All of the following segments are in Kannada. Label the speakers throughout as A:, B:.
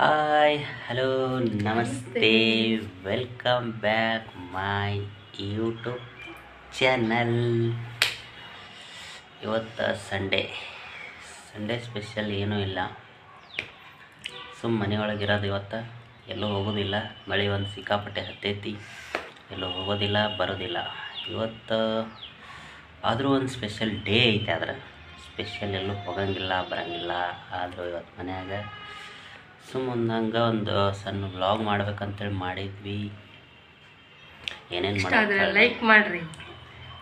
A: ಹಾಯ್ ಹಲೋ ನಮಸ್ತೆ welcome back my YouTube channel ಇವತ್ತು ಸಂಡೇ ಸಂಡೇ ಸ್ಪೆಷಲ್ ಏನೂ ಇಲ್ಲ. ಸುಮ್ಮ ಮನೆಯೊಳಗಿರೋದು ಇವತ್ತು. ಎಲ್ಲೂ ಹೋಗೋದಿಲ್ಲ. ಮಳೆ ಒಂದು ಸಿಕ್ಕಾಪಟ್ಟೆ ಹತ್ತೈತಿ. ಎಲ್ಲೂ ಹೋಗೋದಿಲ್ಲ, ಬರೋದಿಲ್ಲ. ಇವತ್ತು ಆದರೂ ಒಂದು ಸ್ಪೆಷಲ್ ಡೇ ಐತೆ ಆದ್ರೆ. ಸ್ಪೆಷಲ್ ಎಲ್ಲೂ ಹೋಗಂಗಿಲ್ಲ, ಬರಂಗಿಲ್ಲ. ಆದರೂ ಇವತ್ತು ಮನ್ಯಾಗ ಸುಮ್ಮನೆ ಹಂಗೆ ಒಂದು ಸಣ್ಣ ವ್ಲಾಗ್ ಮಾಡ್ಬೇಕಂತೇಳಿ ಮಾಡಿದ್ವಿ. ಏನೇನು
B: ಲೈಕ್ ಮಾಡ್ರಿ.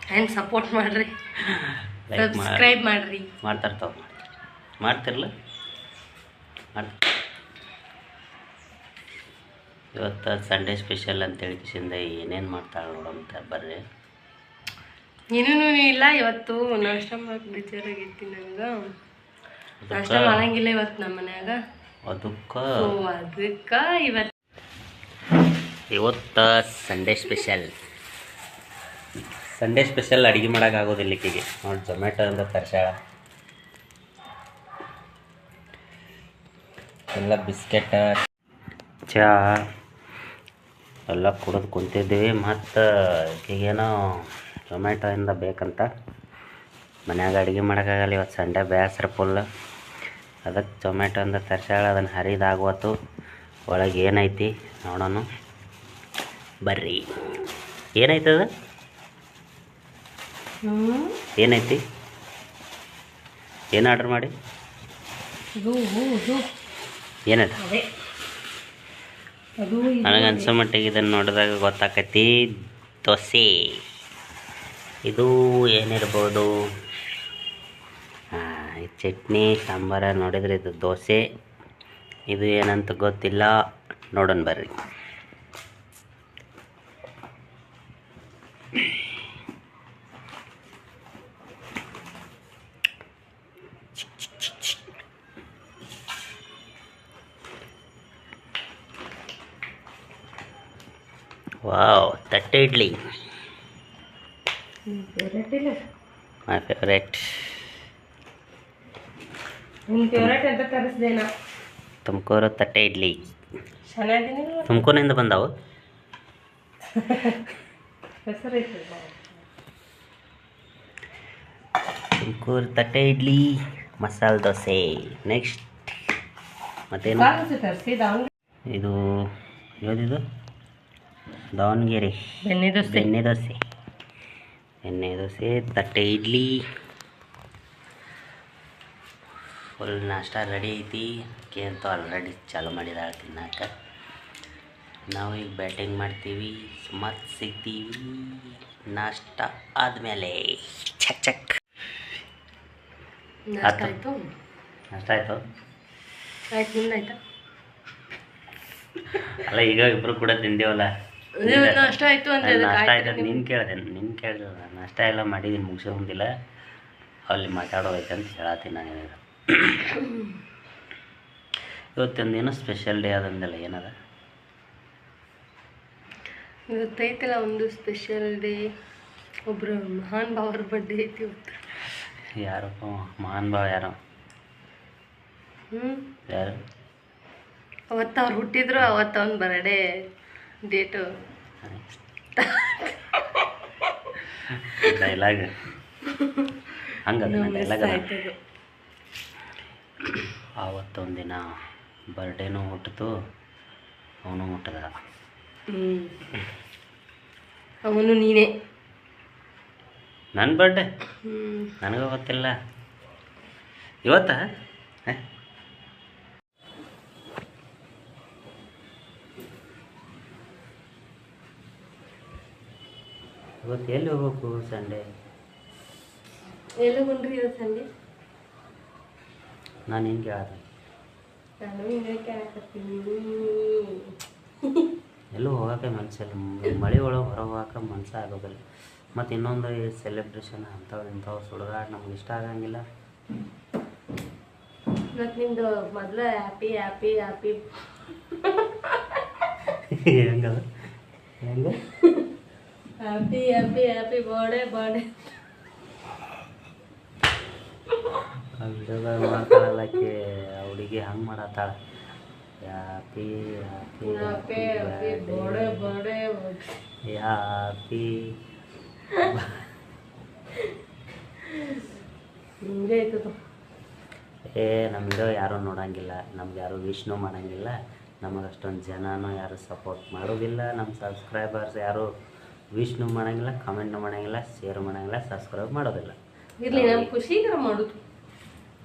B: ಆ್ಯಂಡ್ ಸಪೋರ್ಟ್ ಮಾಡ್ರಿ? ಸಬ್ಸ್ಕ್ರೈಬ್ ಮಾಡ್ರಿ.
A: ಮಾಡ್ತಾರ್ತಾವ ಮಾಡ್ತಿರಲ್ಲ ಮಾಡ್ತ ಇವತ್ತು ಸಂಡೇ ಸ್ಪೆಷಲ್ ಅಂತೇಳಿ ಕಿಶಿಂದ ಏನೇನು ಮಾಡ್ತಾಳೆ ನೋಡಂತ ಬರ್ರಿ.
B: ಏನೂ ಇಲ್ಲ ಇವತ್ತು ನಾಷ್ಟ ಮಾಡಕ್ಕೆ ಬೇಜಾರಾಗೈತಿ ನಂಗೆ. ನಾಷ್ಟ ಮಾಡಂಗಿಲ್ಲ ಇವತ್ತು ನಮ್ಮ ಮನ್ಯಾಗ.
A: ಅದಕ್ಕೆ?
B: ಸೊ ಅದಕ್ಕೆ ಇವತ್ತು
A: ಇವತ್ತು ಸಂಡೇ ಸ್ಪೆಷಲ್ ಸಂಡೇ ಸ್ಪೆಷಲ್ ಅಡುಗೆ ಮಾಡೋಕ್ಕಾಗೋದಿಲ್ಲ ಈಕೆಗೆ. ನೋಡಿ ಜೊಮ್ಯಾಟೊ ಅಂತ ತರ್ಸಾಳ ಎಲ್ಲ ಬಿಸ್ಕೆಟ್ ಚಹಾ ಎಲ್ಲ ಕುಡಿದು ಕುಂತಿದ್ದೀವಿ ಮತ್ತು ಈಗೇನೋ ಜೊಮ್ಯಾಟೊಯಿಂದ ಬೇಕಂತ ಮನ್ಯಾಗ ಅಡುಗೆ ಮಾಡೋಕ್ಕಾಗಲ್ಲ ಇವತ್ತು ಸಂಡೇ ಬೇಸರ ಫುಲ್ ಅದಕ್ಕೆ ಟೊಮೆಟೊ ಅಂತ ತರ್ಸಾಳ ಅದನ್ನು ಹರಿದಾಗುವತ್ತು ಒಳಗೆ ಏನೈತಿ ನೋಡೋಣ. ಬರ್ರಿ. ಏನಾಯ್ತದ ಏನೈತಿ? ಏನು ಆರ್ಡ್ರ್ ಮಾಡಿ?
B: ಏನೈತೆ
A: ಏನದ? ನನಗೆ ಅನ್ಸೋ ಮಟ್ಟಿಗೆ ಇದನ್ನು ನೋಡಿದಾಗ ಗೊತ್ತಾಕೈತಿ ದೋಸೆ. ಇದು ಏನಿರ್ಬೋದು? ಚಟ್ನಿ ಸಾಂಬಾರ ನೋಡಿದ್ರೆ ಇದು ದೋಸೆ. ಇದು ಏನಂತ ಗೊತ್ತಿಲ್ಲ. ನೋಡೋಣ ಬರ್ರಿ. ವಾವ್ ತಟ್ಟೆ ಇಡ್ಲಿ. ಮೈ ಫೇವ್ರೇಟ್
B: ನಿಮ್ಮ ಫೇವ್ರೇಟ್ ಅಂತ ತರಿಸ್ದೇನ
A: ತುಮಕೂರು ತಟ್ಟೆ ಇಡ್ಲಿ. ತುಮಕೂರಿನಿಂದ ಬಂದಾವು. ತುಮಕೂರು ತಟ್ಟೆ ಇಡ್ಲಿ ಮಸಾಲೆ ದೋಸೆ. ನೆಕ್ಸ್ಟ್ ಮತ್ತೇನು? ಇದು ಯಾವುದಿದು? ದಾವಣಗೆರೆ.
B: ಎಣ್ಣೆ ದೋಸೆ.
A: ಎಣ್ಣೆ ದೋಸೆ. ಬೆಣ್ಣೆ ದೋಸೆ ತಟ್ಟೆ ಇಡ್ಲಿ. ಫುಲ್ ನಾಷ್ಟ ರೆಡಿ ಐತಿ. ಅಕ್ಕಿ ಅಂತ ಆಲ್ರೆಡಿ ಚಾಲು ಮಾಡಿದಾಳೆ ತಿನ್ನಕ್ಕೆ ನಾವು ಈಗ ಬ್ಯಾಟಿಂಗ್ ಮಾಡ್ತೀವಿ. ಮತ್ತು ಸಿಗ್ತೀವಿ. ನಾಷ್ಟ ಆದಮೇಲೆ ಚಕ್ ಚಕ್
B: ನಾಷ್ಟ. ಆಯ್ತು?
A: ನಾಷ್ಟ ಆಯಿತು. ಅಲ್ಲ ಈಗ ಇಬ್ರು ಕೂಡ ತಿಂದೇವಲ್ಲ?
B: ನಾಷ್ಟ ಆಯ್ತು ಅಂದ್ರೆ
A: ನಾಷ್ಟ
B: ಆಯ್ತು
A: ನಿನ್ನ ಕೇಳಿದೆ ನಿನ್ ಕೇಳಿದ ನಾಷ್ಟ ಎಲ್ಲ ಮಾಡಿದ್ದೀನಿ ಮುಗಿಸೋದಿಲ್ಲ ಅಲ್ಲಿ ಮಾತಾಡೋದೈತೆ ಅಂತ ಹೇಳತ್ತೀನಿ ನಾನು ಇವತ್ತೊಂದು ಏನೋ ಸ್ಪೆಷಲ್ ಡೇ ಅದಂದಲ್ಲ ಏನದ?
B: ಇವತ್ತೈತಲ್ಲ ಒಂದು ಸ್ಪೆಷಲ್ ಡೇ ಒಬ್ಬರು ಮಹಾನ್ ಭಾವರ ಬರ್ಡೇ ಐತಿ ಇವತ್ತು.
A: ಯಾರಪ್ಪ ಮಹಾನ್ ಭಾವ ಯಾರು?
B: ಹ್ಞೂ
A: ಯಾರು?
B: ಅವತ್ತು ಅವ್ರು ಹುಟ್ಟಿದ್ರು ಅವತ್ತು ಅವ್ನ ಬರ್ಡೇ ಡೇಟು
A: ಡೈಲಾಗ್ ಹಂಗ ಡೈಲಾಗ್
B: ಆಯ್ತದು.
A: ಆವತ್ತೊಂದಿನ ಬರ್ಡೇನೂ ಹುಟ್ಟಿತು ಅವನು ಹುಟ್ಟದ
B: ಅವನು ನೀನೇ.
A: ನನ್ನ ಬರ್ಡೇ ನನಗೂ ಗೊತ್ತಿಲ್ಲ. ಇವತ್ತ? ಇವತ್ತು ಎಲ್ಲಿ ಹೋಗ್ಬೇಕು ಸಂಡೇ?
B: ಎಲ್ಲಿ ಇವತ್ತು ಸಂಡೆ?
A: ನಾನು ಹಿಂಗೆ ಕೇಳ್ದೆ
B: ನಾನು ಹಿಂಗೆ ಕೇಳಕತ್ತೀನಿ
A: ಎಲ್ಲೂ ಹೋಗೋಕೆ ಮನಸ್ಸಿಲ್ಲ ಮಳೆ ಒಳಗೆ ಹೊರಗೆ ಹೋಗೋಕೆ ಮನಸ್ಸು ಆಗೋದಿಲ್ಲ. ಮತ್ತು ಇನ್ನೊಂದು ಈ ಸೆಲೆಬ್ರೇಷನ್ ಅಂಥವು ಇಂಥವು ಸುಡಗಾಡ್ ನಮ್ಗೆ ಇಷ್ಟ ಆಗಂಗಿಲ್ಲ.
B: ಮತ್ತು ನಿಮ್ದು ಮೊದಲ ಹ್ಯಾಪಿ ಹ್ಯಾಪಿ ಹ್ಯಾಪಿ
A: ಹೆಂಗದ? ಹೆಂಗೆ?
B: Happy happy happy birthday birthday
A: ಆ ವಿಡಿಯೋದಾಗ ಮಾಡ್ತಾಳಲ್ಲ ಆಕಿ ಆ ಹುಡುಗಿ ಹಂಗೆ ಮಾಡತ್ತಾಳ. ಹ್ಯಾಪಿ ಹ್ಯಾಪಿ
B: ಹ್ಯಾಪಿ
A: ಏ ನಮ್ಮ ವಿಡಿಯೋ ಯಾರೂ ನೋಡಂಗಿಲ್ಲ. ನಮ್ಗೆ ಯಾರು ವಿಷ್ಣು ಮಾಡಂಗಿಲ್ಲ. ನಮಗೆ ಅಷ್ಟೊಂದು ಜನನೂ ಯಾರು ಸಪೋರ್ಟ್ ಮಾಡೋದಿಲ್ಲ. ನಮ್ಮ ಸಬ್ಸ್ಕ್ರೈಬರ್ಸ್ ಯಾರು ವಿಷ್ಣು ಮಾಡಂಗಿಲ್ಲ ಕಮೆಂಟ್ ಮಾಡಂಗಿಲ್ಲ ಶೇರ್ ಮಾಡಂಗಿಲ್ಲ ಸಬ್ಸ್ಕ್ರೈಬ್ ಮಾಡೋದಿಲ್ಲ.
B: ಇರಲಿ ನಾನು ಖುಷಿಗರ ಮಾಡುದು.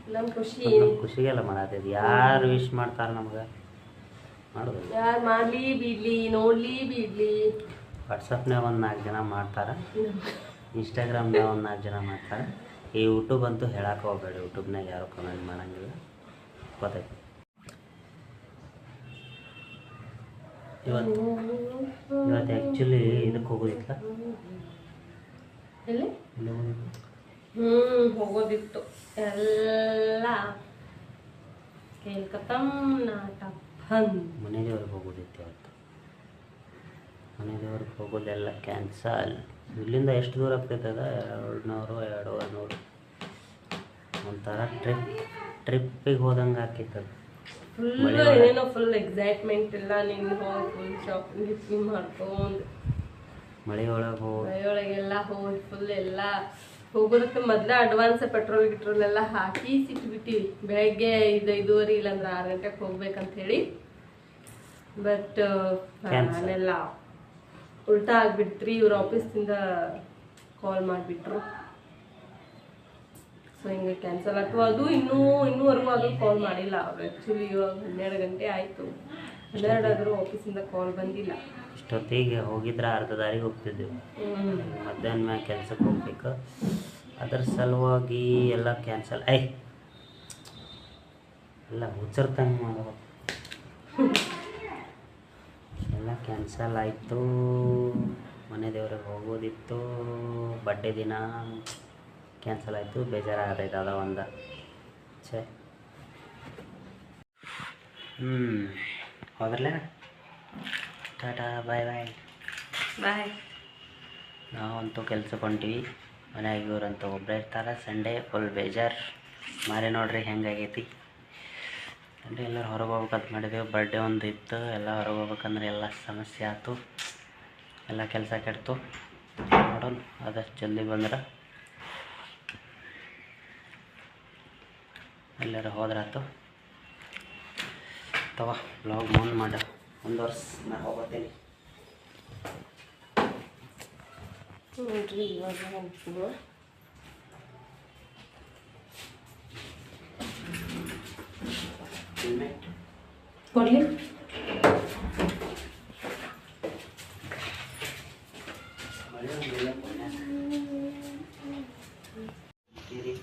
B: ನಮ್ಮ ಖುಷಿ.
A: ನಮ್ಮ ಖುಷಿಗೆಲ್ಲ ಮಾಡತ್ತೈತಿ ಯಾರು ವಿಶ್ ಮಾಡ್ತಾರೆ ನಮ್ಗೆ?
B: ಯಾರು ಮಾಡ್ಲಿ ಬಿಡ್ಲಿ ನೋಡ್ಲಿ ಬಿಡ್ಲಿ.
A: ವಾಟ್ಸಪ್ನಾಗ ಒಂದು ನಾಲ್ಕು ಜನ ಮಾಡ್ತಾರೆ. ಇನ್ಸ್ಟಾಗ್ರಾಮ್ನಾಗ ಒಂದು ನಾಲ್ಕು ಜನ ಮಾಡ್ತಾರೆ. ಈ ಯೂಟ್ಯೂಬ್ ಅಂತೂ ಹೇಳಕ್ಕೆ ಹೋಗ್ಬೇಡಿ. ಯೂಟ್ಯೂಬ್ನಾಗ ಯಾರು ಕಮೆಂಟ್ ಮಾಡಂಗಿಲ್ಲ. ಗೊತ್ತೈತಿ ಇವತ್ತು ಇವತ್ತು ಆ್ಯಕ್ಚುಲಿ ಇದಕ್ಕೆ ಹೋಗೋದಿಲ್ಲ
B: ಎಲ್ಲಿ
A: ಹೋಗೋದಿತ್ತು.
B: ಎಲ್ಲ ಕೇಳ್ಕತಮ್ ನಾಟಕ.
A: ಮನೆ ದೇವ್ರಿಗೆ ಹೋಗೋದಿತ್ತು ಇವತ್ತು ಮನೆ ದೇವ್ರಿಗೆ ಹೋಗೋದೆಲ್ಲ ಕ್ಯಾನ್ಸಲ್ ಇಲ್ಲಿಂದ ಎಷ್ಟು ದೂರ ಆಗ್ತೈತದ? ಎರಡು ನೂರು ಎರಡೂವರೆ ನೂರು ಒಂಥರ ಟ್ರಿಪ್ ಟ್ರಿಪ್ಪಿಗೆ ಹೋದಂಗೆ ಆಕೈತದ
B: ಫುಲ್ ಏನೋ ಫುಲ್ ಎಕ್ಸೈಟ್ಮೆಂಟ್ ಇಲ್ಲ. ನಿನ್ನ ಹೋಗಿ ಫುಲ್ ಶಾಪಿಂಗ್ ಗಿಫ್ಟಿಂಗ್ ಮಾಡ್ಕೊಂಡು.
A: ಮಳೆ ಒಳಗೆ ಹೋಗಿ.
B: ಮಳೆಯೊಳಗೆಲ್ಲ ಹೋಗಿ ಫುಲ್ ಎಲ್ಲ ಹೋಗೋದಕ್ಕೆ ಮೊದಲೇ ಅಡ್ವಾನ್ಸ್ ಪೆಟ್ರೋಲ್ ಗಿಟ್ರೋಲ್ ಎಲ್ಲ ಹಾಕಿ ಸಿಕ್ಬಿಟ್ಟಿವಿ ಬೆಳಗ್ಗೆ ಐದು ಐದೂವರೆ ಇಲ್ಲಾಂದ್ರೆ ಆರು ಗಂಟೆಗೆ ಹೋಗ್ಬೇಕಂತ ಹೇಳಿ ಬಟ್. ನಾನೆಲ್ಲ ಉಲ್ಟಾ ಆಗ್ಬಿಟ್ರಿ ಇವ್ರ ಆಫೀಸಿಂದ ಕಾಲ್ ಮಾಡಿಬಿಟ್ರು. ಸೊ ಹಿಂಗೆ ಕ್ಯಾನ್ಸಲ್ ಆಗ್ತು. ಅದು ಇನ್ನೂ ಇನ್ನೂವರೆಗೂ ಅದು ಕಾಲ್ ಮಾಡಿಲ್ಲ. ಅವ್ರು ಆ್ಯಕ್ಚುಲಿ ಇವಾಗ ಹನ್ನೆರಡು ಗಂಟೆ ಆಯಿತು. ಹನ್ನೆರಡು ಆದರೂ ಆಫೀಸಿಂದ ಕಾಲ್ ಬಂದಿಲ್ಲ.
A: ಇಷ್ಟೊತ್ತಿಗೆ ಹೋಗಿದ್ರೆ ಅರ್ಧ ದಾರಿಗೆ ಹೋಗ್ತಿದ್ದೆವು. ಮಧ್ಯಾಹ್ನ ಮ್ಯಾಗ ಕೆಲ್ಸಕ್ಕೆ ಹೋಗ್ಬೇಕು. ಅದ್ರ ಸಲುವಾಗಿ ಎಲ್ಲ ಕ್ಯಾನ್ಸಲ್ ಐ ಎಲ್ಲ ಹುಚ್ಚರ್ತಂಗೆ ಮಾಡಬೇಕು ಎಲ್ಲ ಕ್ಯಾನ್ಸಲ್ ಆಯಿತು. ಮನೆ ದೇವ್ರಿಗೆ ಹೋಗೋದಿತ್ತು. ಬಡ್ಡೆ ದಿನ ಕ್ಯಾನ್ಸಲ್ ಆಯಿತು. ಬೇಜಾರಾಗೈತೆ ಅದ ಒಂದು. ಛೇ. ಹ್ಞೂ ಹೋದ್ರಲ್ಲೇ ಟಾಟಾ ಬಾಯ್ ಬಾಯ್.
B: ಬಾಯ್.
A: ನಾವಂತೂ ಕೆಲ್ಸಕ್ಕೆ ಹೊಂಟಿವಿ. ಮನ್ಯಾಗ ಇವ್ರಂತೂ ಒಬ್ಬರೇ ಇರ್ತಾರೆ. ಸಂಡೇ ಫುಲ್ ಬೇಜಾರು. ಮಾರೇ ನೋಡ್ರಿ ಹೆಂಗಾಗೈತಿ ಸಂಡೇ ಎಲ್ಲರೂ ಹೊರಗೆ ಹೋಗ್ಬೇಕಂತ ಮಾಡಿದೆವು. ಬರ್ಡೇ ಒಂದು ಇತ್ತು. ಎಲ್ಲ ಹೊರಗೆ ಹೋಗ್ಬೇಕಂದ್ರೆ ಎಲ್ಲ ಸಮಸ್ಯೆ ಆಯ್ತು ಎಲ್ಲ ಕೆಲಸ ಕೆಡ್ತು. ನೋಡೋಣ. ಆದಷ್ಟು ಜಲ್ದಿ ಬಂದ್ರೆ. ಎಲ್ಲರೂ ಹೋದ್ರಾತು. ತಗೋ ಬ್ಲಾಗ್ ಮುಂದೆ ಮಾಡ. ಒಂದು ವರ್ಷ ನಾ ಹೋಗ್ತೀನಿ
B: ನೋಡ್ರಿ ಇವಾಗ
A: ಹೆಲ್ಮೆಟ್
B: ಕೊಡ್ಲಿ
A: ಮಳೆ ಒಂದಿಲ್ಲ ಇರಿ.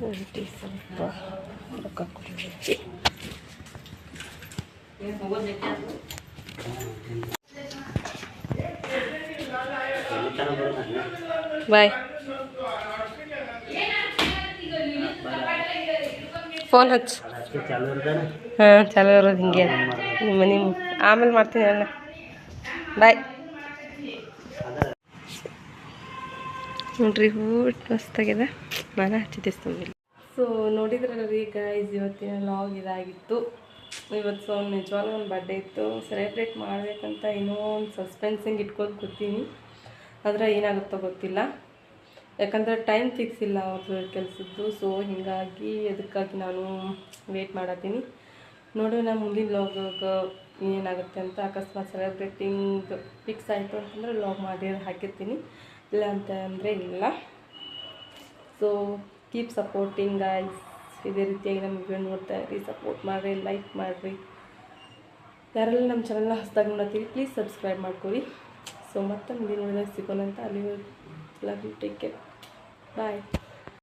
B: ನೋಡ್ರಿ ಸ್ವಲ್ಪ ರೊಕ್ಕ ಕೊಡ್ಲಿ
A: ಎಲ್ಲಿ ತನಕ ಬರೋದು ಹಂಗೆ?
B: ಬಾಯ್. ಫೋನ್ ಹಚ್ಚು. ಹಾಂ, ಚಾಲು ಇರೋದು ಹಿಂಗೆ. ನಿಮ್ಮ ನಿಮ್ಮ ಆಮೇಲೆ ಮಾಡ್ತೀನಿ ಅಣ್ಣ. ಬಾಯ್ ನೋಡ್ರಿ ಹೂ ಮಸ್ತಾಗಿದೆ ನಾನು ಹಚ್ಚಿದ್ದೆ ಸೊ ನೋಡಿದ್ರಲ್ಲ ರೀ ಗೈಸ್ ಇವತ್ತಿನ ಲಾಗ್ ಇದಾಗಿತ್ತು. ಇವತ್ತು ಸೊ ನಿಜವಾಗ್ಲೂ ಒಂದು ಬರ್ಡೇ ಇತ್ತು. ಸೆಲೆಬ್ರೇಟ್ ಮಾಡಬೇಕಂತ ಇನ್ನೂ ಒಂದು ಸಸ್ಪೆನ್ಸಿಂಗ್ ಇಟ್ಕೊಂಡು ಕೂತೀನಿ. ಆದರೆ ಏನಾಗುತ್ತೋ ಗೊತ್ತಿಲ್ಲ. ಯಾಕಂದರೆ ಟೈಮ್ ಫಿಕ್ಸ್ ಇಲ್ಲ ಅವ್ರದ್ದು ಕೆಲಸದ್ದು. ಸೊ ಹೀಗಾಗಿ ಅದಕ್ಕಾಗಿ ನಾನು ವೇಟ್ ಮಾಡತ್ತೀನಿ. ನೋಡೋಣ ಮುಂದಿನ ಲಾಗಾಗ ಏನಾಗುತ್ತೆ ಅಂತ ಅಕಸ್ಮಾತ್ ಸೆಲೆಬ್ರೇಟಿಂಗ್ ಫಿಕ್ಸ್ ಆಯಿತು ಅಂತಂದರೆ ಲಾಗ್ ಮಾಡಿ ಹಾಕಿರ್ತೀನಿ. ಇಲ್ಲ ಅಂತ ಅಂದರೆ ಇಲ್ಲ. ಸೊ ಕೀಪ್ ಸಪೋರ್ಟಿಂಗ್ ಗೈಸ್ ಇದೇ ರೀತಿಯಾಗಿ ನಮಗೆ ನೋಡ್ತಾ ಇರಿ ಸಪೋರ್ಟ್ ಮಾಡಿರಿ ಲೈಕ್ ಮಾಡಿರಿ. ಯಾರೆಲ್ಲ ನಮ್ಮ ಚಾನಲ್ನ ಹೊಸದಾಗಿ ನೋಡ್ತೀವಿ ಪ್ಲೀಸ್ ಸಬ್ಸ್ಕ್ರೈಬ್ ಮಾಡ್ಕೊರಿ ಸೊ ಮತ್ತೆ ಮುಂದಿನ ನೋಡಿದಾಗ ಸಿಗೋಣ ಅಂತ ಅಲ್ಲಿ love you take care bye